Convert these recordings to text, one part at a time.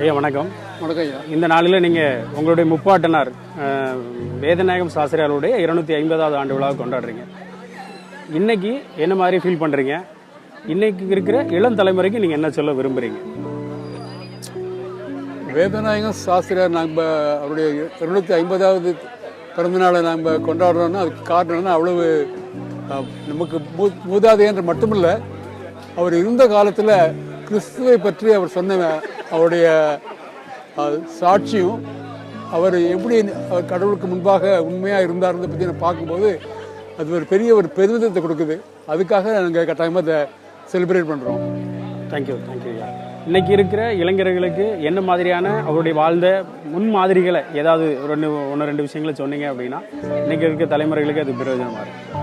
ஐயா வணக்கம். வணக்கம் ஐயா. இந்த நாளில் நீங்கள் உங்களுடைய முப்பாட்டனார் வேதநாயகம் சாஸ்திரியாருடைய இருநூத்தி ஐம்பதாவது ஆண்டு விழாவை கொண்டாடுறீங்க. இன்னைக்கு என்ன மாதிரி ஃபீல் பண்ணுறீங்க இன்னைக்கு இருக்கிற இளம் தலைமுறைக்கு நீங்கள் என்ன சொல்ல விரும்புகிறீங்க வேதநாயகம் சாஸ்திரியார் நம்ம அவருடைய இருநூத்தி ஐம்பதாவது பிறந்தநாளை நம்ம கொண்டாடுறோம்னா அதுக்கு காரணம்னா அவ்வளவு நமக்கு மூ மூதாதையன்று மட்டுமில்ல அவர் இருந்த காலத்தில் கிறிஸ்துவை பற்றி அவர் சொன்ன அவருடைய சாட்சியும் அவர் எப்படி கடவுளுக்கு முன்பாக உண்மையாக இருந்தார்ன்றதை பற்றி நான் பார்க்கும்போது அது ஒரு பெரிய ஒரு பெருமிதத்தை கொடுக்குது. அதுக்காக நாங்கள் கட்டாயமாக அதை செலிப்ரேட் பண்ணுறோம் தேங்க்யூ தேங்க்யூ இன்னைக்கு இருக்கிற இளைஞர்களுக்கு என்ன மாதிரியான அவருடைய வாழ்ந்த முன் மாதிரிகளை ஏதாவது ஒரு ரெண்டு ஒன்று ரெண்டு விஷயங்களை சொன்னீங்க அப்படின்னா இன்னைக்கு இருக்க தலைமுறைகளுக்கு அது பிரயோஜனமாக இருக்கும்.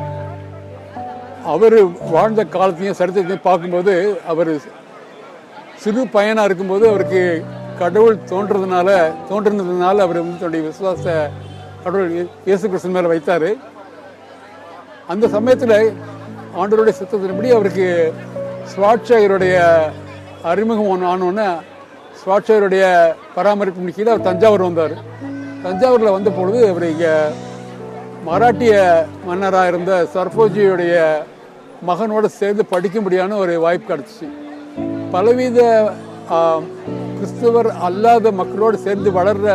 அவர் வாழ்ந்த காலத்தையும் சரித்திரத்தையும் பார்க்கும்போது அவர் சிறு பையனாக இருக்கும்போது அவருக்கு கடவுள் தோன்றதுனால தோன்றினதுனால அவர் வந்து தன்னுடைய விசுவாச கடவுள் இயேசு கிருஷ்ணன் மேலே வைத்தார். அந்த சமயத்தில் ஆண்டவருடைய சித்தத்தின்படி அவருக்கு சுவாட்சாயருடைய அறிமுகம் ஒன்று ஆனோடனே சுவாட்சாயருடைய பராமரிப்பு கீழே அவர் தஞ்சாவூர் வந்தார். தஞ்சாவூரில் வந்த பொழுது அவர் இங்கே மராட்டிய மன்னராக இருந்த சர்போஜியுடைய மகனோடு சேர்ந்து படிக்கும்படியான ஒரு வாய்ப்பு கிடச்சிச்சு. பலவித கிறிஸ்துவர் கிறிஸ்தவர் அல்லாத மக்களோடு சேர்ந்து வளர்ற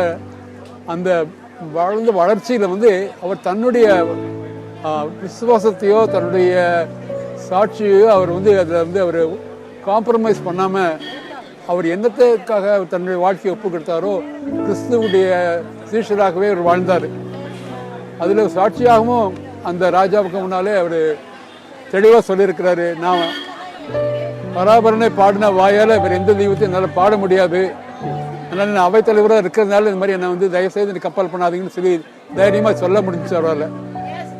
அந்த வளர்ந்த வளர்ச்சியில் வந்து அவர் தன்னுடைய விசுவாசத்தையோ தன்னுடைய சாட்சியோ அவர் வந்து அதில் வந்து அவர் காம்ப்ரமைஸ் பண்ணாமல் அவர் என்னத்துக்காக தன்னுடைய வாழ்க்கையை ஒப்பு கொடுத்தாரோ கிறிஸ்துவுடைய சீஷராகவே அவர் வாழ்ந்தார். அதில் சாட்சியாகவும் அந்த ராஜாவுக்கு முன்னாலே அவர் தெளிவாக சொல்லியிருக்கிறாரு. நான் பராபரனை பாடின வாயால் வேறு எந்த தெய்வத்தையும் என்னால் பாட முடியாது. அதனால் நான் அவைத்தலைவராக இருக்கிறதுனால இந்த மாதிரி என்னை வந்து தயவுசெய்து எனக்கு கப்பல் பண்ணாதீங்கன்னு சொல்லி தைரியமாக சொல்ல முடிஞ்சுச்சு அவரால்.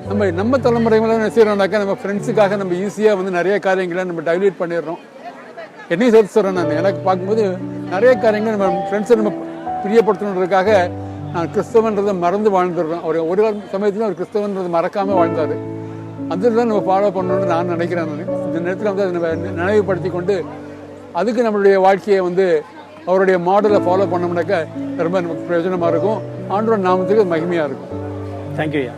நம்ம நம்ம தலைமுறைகளை என்ன செய்கிறோம்னாக்கா நம்ம ஃப்ரெண்ட்ஸுக்காக நம்ம ஈஸியாக வந்து நிறைய காரியங்களை நம்ம டைல்யூட் பண்ணிடுறோம். என்னையும் சேர்த்து சொல்கிறேன் நான். எனக்கு பார்க்கும்போது நிறைய காரியங்கள் நம்ம ஃப்ரெண்ட்ஸை நம்ம பிரியப்படுத்தணுன்றதுக்காக நான் கிறிஸ்தவன்றதை மறந்து வாழ்ந்துடுறோம் அவர் ஒரு சமயத்தில் அவர் கிறிஸ்தவன்றதை மறக்காமல் வாழ்ந்தார். அதில் தான் நம்ம ஃபாலோ பண்ணணும்னு நான் நினைக்கிறேன் இந்த நேரத்தில் வந்து அதை நம்ம நினைவுபடுத்தி கொண்டு அதுக்கு நம்மளுடைய வாழ்க்கையை வந்து அவருடைய மாடலை ஃபாலோ பண்ணோம்னாக்கா ரொம்ப நமக்கு பிரயோஜனமாக இருக்கும். ஆண்டோட நாமத்துக்கு மகிமையாக இருக்கும். தேங்க்யூ ஐயா.